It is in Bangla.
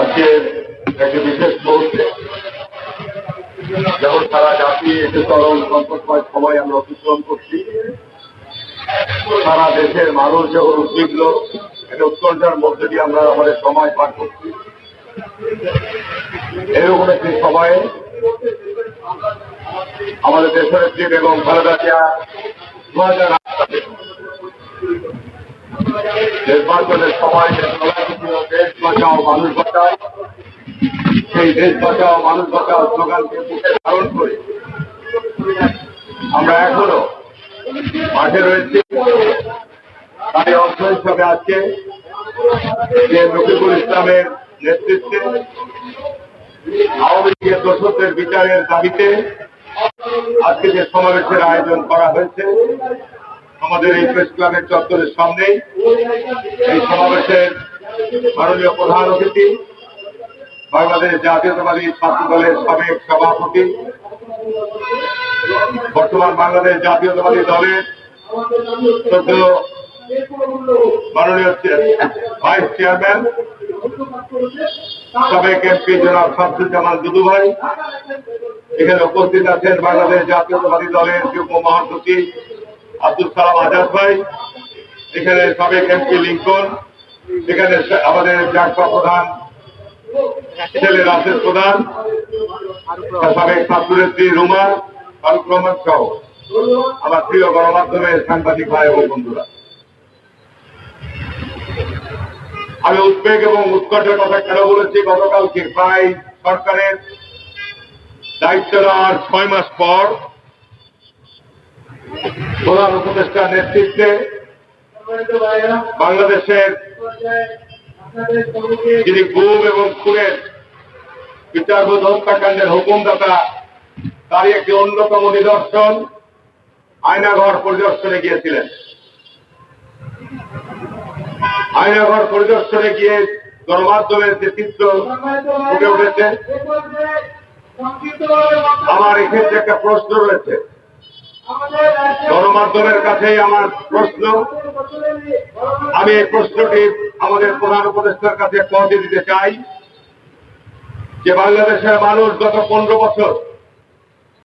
আজকে একটি বিশেষ মুহূর্তে যখন সারা জাতি একটি তরল সংকটময় সময় আমরা অতিক্রম করছি, সারা দেশের মানুষ যখন উদ্বিগ্ন একটা উৎকণ্ঠার মধ্যে দিয়ে আমরা আমাদের সময় পার করছি। এরকম একটি সময়ে আমাদের দেশের একটি বেগম খালেদা জিয়া দু হাজার আট নির্বাচনের সময় দেশ বাঁচাও, মানুষ সেই দেশ বাঁচাও, মানুষ বাঁচাও স্লোগানকে বুকে ধারণ করে। আমরা এখনও মাঠে রয়েছি। তাই অংশ হিসাবে আজকে যে রফিকুল ইসলামের নেতৃত্বে আওয়ামী লীগের দর্শকদের বিচারের দাবিতে আজকে যে সমাবেশের আয়োজন করা হয়েছে আমাদের এই প্রেস ক্লাবের চত্বরের সামনে এই সমাবেশের মাননীয় প্রধান অতিথি, বাংলাদেশ জাতীয়তাবাদী ছাত্র দলের সাবেক সভাপতি, বর্তমান বাংলাদেশ জাতীয়তাবাদী দলের শ্রদ্ধেয় মাননীয় ভাইস চেয়ারম্যান সাবেক এমপি জনাব শামসুজ্জামান দুদু ভাই। এখানে উপস্থিত আছেন বাংলাদেশ জাতীয়তাবাদী দলের যুগ্ম মহাসচিব আব্দুল সালাম আজাদ ভাই, এখানে সাবেক এমপি লিঙ্কন, এখানে আমাদের জাগপা প্রধান, ছেলে রাশেদ প্রধান সাবেক ছাত্রনেত্রী রুমা, ফারুক রহমান সহ আমার প্রিয় গণমাধ্যমের সাংবাদিক ভাই এবং বন্ধুরা। আমি উদ্বেগ এবং উৎকটের কথা কেন বলেছি? গতকালকে প্রায় সরকারের দায়িত্ব নেওয়ার ছয় মাস পর প্রধান উপদেষ্টার নেতৃত্বে বাংলাদেশের যিনি গুম এবং খুনের বিচারবোধ হত্যাকাণ্ডের হুকুমদাতা, তারই একটি অন্যতম নিদর্শন আয়নাঘর পরিদর্শনে গিয়েছিলেন। আয়নাঘর পরিদর্শনে গিয়ে গণমাধ্যমের যে চিত্র ফুটে উঠেছে, আমার এক্ষেত্রে একটা প্রশ্ন রয়েছে। গণমাধ্যমের কাছেই আমার প্রশ্ন। আমি এই প্রশ্নটি আমাদের প্রধান উপদেষ্টার কাছে পৌঁছে দিতে চাই যে বাংলাদেশের মানুষ গত পনেরো বছর